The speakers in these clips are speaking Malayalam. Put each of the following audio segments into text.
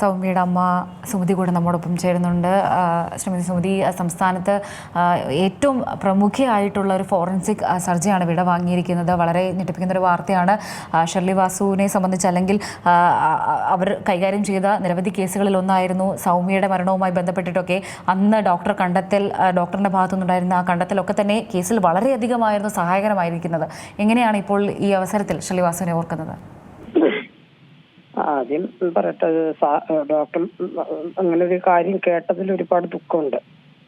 സൗമ്യയുടെ അമ്മ സുമതി കൂടെ നമ്മോടൊപ്പം ചേരുന്നുണ്ട്. ശ്രീമതി സുമതി സംസ്ഥാനത്ത് ഏറ്റവും പ്രമുഖയായിട്ടുള്ള ഒരു ഫോറൻസിക് സർജിയാണ് വിട വാങ്ങിയിരിക്കുന്നത്. വളരെ ഞെട്ടിപ്പിക്കുന്ന ഒരു വാർത്തയാണ്. ഷെർലി വാസുവിനെ സംബന്ധിച്ച് അല്ലെങ്കിൽ അവർ കൈകാര്യം ചെയ്ത നിരവധി കേസുകളിൽ ഒന്നായിരുന്നു സൗമ്യയുടെ മരണവുമായി ബന്ധപ്പെട്ടിട്ടൊക്കെ. അന്ന് ഡോക്ടർ കണ്ടെത്തൽ ഡോക്ടറിന്റെ ഭാഗത്തുനിന്നുണ്ടായിരുന്ന ആ കണ്ടെത്തലൊക്കെ തന്നെ കേസിൽ വളരെയധികമായിരുന്നു സഹായകരമായിരിക്കുന്നത്. എങ്ങനെയാണ് ഇപ്പോൾ ഈ അവസരത്തിൽ ഷെർലി വാസുവിനെ ഓർക്കുന്നത്? ആദ്യം പറയട്ടെ ഡോക്ടർ അങ്ങനെ ഒരു കാര്യം കേട്ടതിൽ ഒരുപാട് ദുഃഖമുണ്ട്.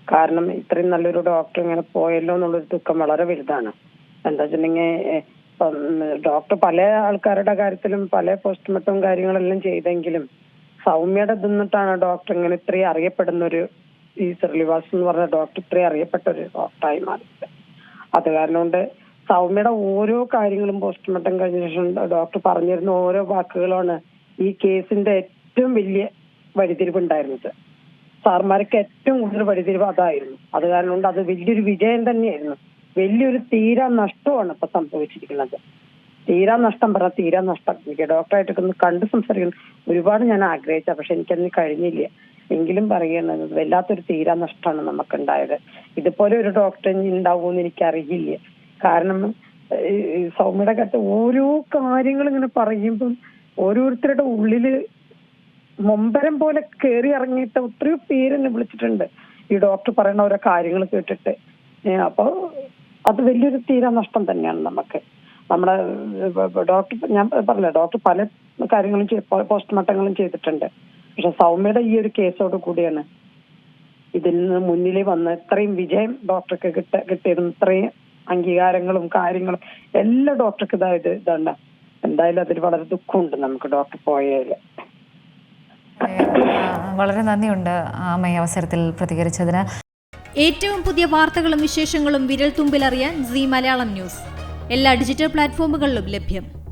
കാരണം ഇത്രയും നല്ലൊരു ഡോക്ടർ ഇങ്ങനെ പോയല്ലോ എന്നുള്ളൊരു ദുഃഖം വളരെ വലുതാണ്. എന്താ വെച്ചിട്ടുണ്ടെങ്കിൽ ഡോക്ടർ പല ആൾക്കാരുടെ കാര്യത്തിലും പല പോസ്റ്റ്മോർട്ടം കാര്യങ്ങളെല്ലാം ചെയ്തെങ്കിലും സൗമ്യയുടെ നിന്നിട്ടാണ് ഡോക്ടർ ഇങ്ങനെ ഇത്രയും അറിയപ്പെടുന്ന ഒരു ഈ ശ്രീനിവാസ് എന്ന് പറഞ്ഞ ഡോക്ടർ ഇത്രയും അറിയപ്പെട്ട ഒരു ഡോക്ടറായി മാറിയത്. അത് കാരണം കൊണ്ട് സൗമ്യയുടെ ഓരോ കാര്യങ്ങളും പോസ്റ്റ്മോർട്ടം കഴിഞ്ഞ ശേഷം ഡോക്ടർ പറഞ്ഞിരുന്ന ഓരോ വാക്കുകളാണ് ഈ കേസിന്റെ ഏറ്റവും വലിയ വഴിതിരിവുണ്ടായിരുന്നത് സാർമാർക്ക് ഏറ്റവും കൂടുതൽ വഴിതിരിവ് അതായിരുന്നു. അത് കാരണം കൊണ്ട് അത് വലിയൊരു വിജയം തന്നെയായിരുന്നു. വലിയൊരു തീരാ നഷ്ടമാണ് ഇപ്പൊ സംഭവിച്ചിരിക്കുന്നത്. തീരാ നഷ്ടം പറ തീരാ നഷ്ടം. എനിക്ക് ഡോക്ടറായിട്ടൊക്കെ ഒന്ന് കണ്ട് സംസാരിക്കണം. ഒരുപാട് ഞാൻ ആഗ്രഹിച്ച പക്ഷെ എനിക്കതിന് കഴിഞ്ഞില്ല. എങ്കിലും പറയുന്നത് വല്ലാത്തൊരു തീരാ നഷ്ടമാണ് നമുക്കുണ്ടായത്. ഇതുപോലെ ഒരു ഡോക്ടർ ഇനി എനിക്ക് അറിയില്ല കാരണം സൗമ്യടെ കത്ത് ഓരോ കാര്യങ്ങൾ ഇങ്ങനെ പറയുമ്പം ഓരോരുത്തരുടെ ഉള്ളിൽ മുമ്പരം പോലെ കയറി ഇറങ്ങിയിട്ട് ഒത്തിരി പേരെന്നെ വിളിച്ചിട്ടുണ്ട്. ഈ ഡോക്ടർ പറയുന്ന ഓരോ കാര്യങ്ങൾ കേട്ടിട്ട്. അപ്പോൾ അപ്പൊ അത് വലിയൊരു തീരാ നഷ്ടം തന്നെയാണ് നമുക്ക്. നമ്മുടെ ഡോക്ടർ ഞാൻ പറഞ്ഞില്ല ഡോക്ടർ പല കാര്യങ്ങളും പോസ്റ്റ്മോർട്ടങ്ങളും ചെയ്തിട്ടുണ്ട്. പക്ഷെ സൗമ്യയുടെ ഈ ഒരു കേസോട് കൂടിയാണ് ഇതിൽ നിന്ന് മുന്നിൽ വന്ന് ഇത്രയും വിജയം ഡോക്ടർക്ക് കിട്ട കിട്ടിയിരുന്നു ഇത്രയും അംഗീകാരങ്ങളും കാര്യങ്ങളും എല്ലാ ഡോക്ടർക്ക് ഇതായത് ഇതാണ്. എന്തായാലും അതിൽ വളരെ ദുഃഖമുണ്ട് നമുക്ക് ഡോക്ടർ പോയതിൽ വളരെ നന്ദിയുണ്ട് ആ ഈ അവസരത്തിൽ പ്രതികരിച്ചതിന്. ഏറ്റവും പുതിയ വാർത്തകളും വിശേഷങ്ങളും വിരൽ തുമ്പിലറിയാൻ സി മലയാളം ന്യൂസ്. എല്ലാ ഡിജിറ്റൽ പ്ലാറ്റ്ഫോമുകളിലും ലഭ്യം.